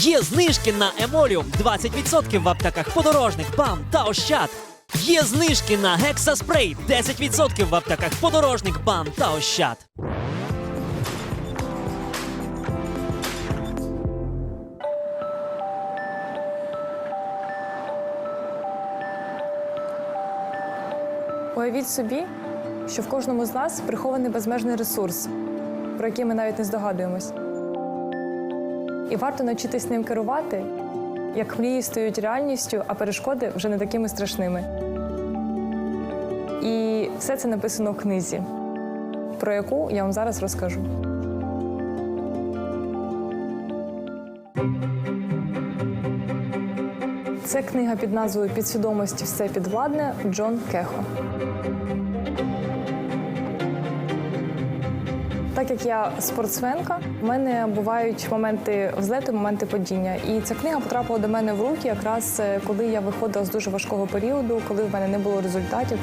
Є знижки на Емоліум 20% в аптеках подорожник, БАМ та Ощад. Є знижки на Гексаспрей 10% в аптеках подорожник, БАМ та Ощад. Уявіть собі, що в кожному з нас прихований безмежний ресурс, про який ми навіть не здогадуємось. І варто навчитись ним керувати, як мрії стають реальністю, а перешкоди вже не такими страшними. І все це написано в книзі, про яку я вам зараз розкажу. Це книга під назвою Підсвідомості все підвладне Джон Кехо. Так як я спортсменка, в мене бувають моменти взлету, моменти падіння. І ця книга потрапила до мене в руки якраз е, коли я виходила з дуже важкого періоду, коли в мене не було результатів.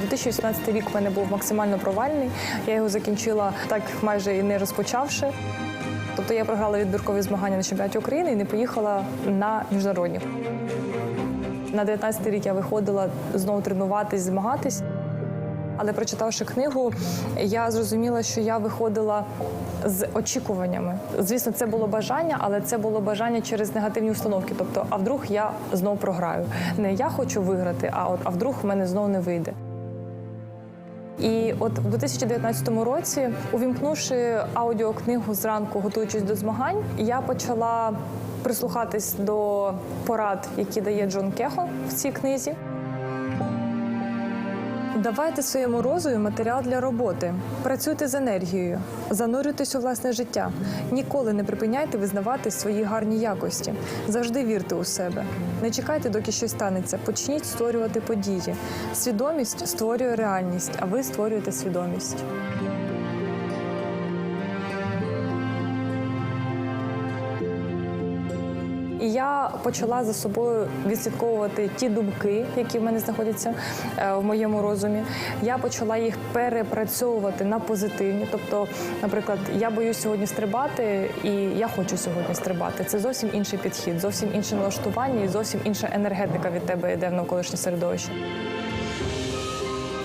2018 рік в мене був максимально провальний. Я його закінчила так майже і не розпочавши. Тобто я програла відбіркові змагання на чемпіонаті України і не поїхала на міжнародні. На 19 рік я виходила знову тренуватись, змагатись. Але прочитавши книгу, я зрозуміла, що я виходила з очікуваннями. Звісно, це було бажання, але це було бажання через негативні установки. Тобто, а вдруг я знову програю. Не я хочу виграти, а от а вдруг в мене знову не вийде. І от у 2019 році, увімкнувши аудіокнигу зранку, готуючись до змагань, я почала прислухатись до порад, які дає Джон Кехо в цій книзі. Давайте своєму розуму матеріал для роботи. Працюйте з енергією, занурюйтесь у власне життя. Ніколи не припиняйте визнавати свої гарні якості. Завжди вірте у себе. Не чекайте, доки щось станеться. Почніть створювати події. Свідомість створює реальність, а ви створюєте свідомість. І я почала за собою відслідковувати ті думки, які в мене знаходяться е, в моєму розумі. Я почала їх перепрацьовувати на позитивні. Тобто, наприклад, я боюсь сьогодні стрибати, і я хочу сьогодні стрибати. Це зовсім інший підхід, зовсім інше налаштування і зовсім інша енергетика від тебе йде в навколишнє середовище.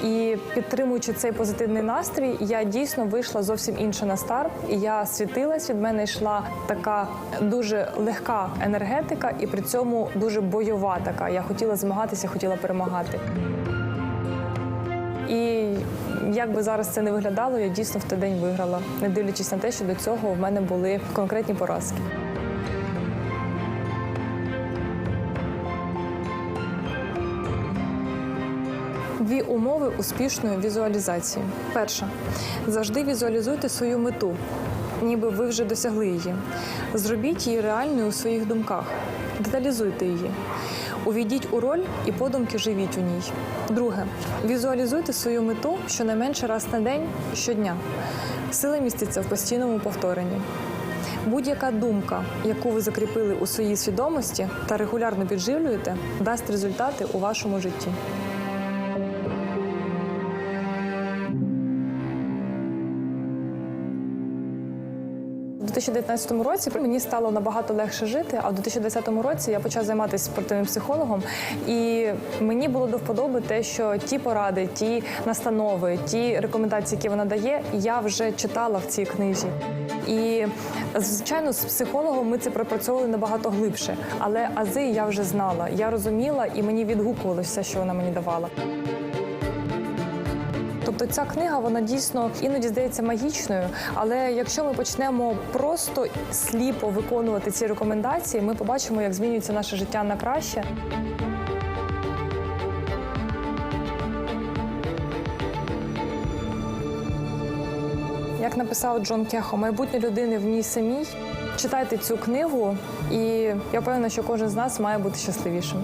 І підтримуючи цей позитивний настрій, я дійсно вийшла зовсім інша на старт. Я світилась, від мене йшла така дуже легка енергетика, і при цьому дуже бойова така. Я хотіла змагатися, хотіла перемагати. І як би зараз це не виглядало, я дійсно в той день виграла, не дивлячись на те, що до цього в мене були конкретні поразки. Дві умови успішної візуалізації. Перша завжди візуалізуйте свою мету, ніби ви вже досягли її. Зробіть її реальною у своїх думках, деталізуйте її. Увійдіть у роль і подумки живіть у ній. Друге, візуалізуйте свою мету щонайменше раз на день щодня. Сила міститься в постійному повторенні. Будь-яка думка, яку ви закріпили у своїй свідомості та регулярно підживлюєте, дасть результати у вашому житті. 2019 році мені стало набагато легше жити, а в 2020 році я почала займатися спортивним психологом, і мені було до вподоби те, що ті поради, ті настанови, ті рекомендації, які вона дає, я вже читала в цій книзі. І звичайно, з психологом ми це пропрацьовували набагато глибше, але ази я вже знала. Я розуміла, і мені відгукувалося, що вона мені давала. Тобто ця книга вона дійсно іноді здається магічною, але якщо ми почнемо просто сліпо виконувати ці рекомендації, ми побачимо, як змінюється наше життя на краще. Як написав Джон Кехо, майбутнє людини в ній самій. Читайте цю книгу, і я впевнена, що кожен з нас має бути щасливішим.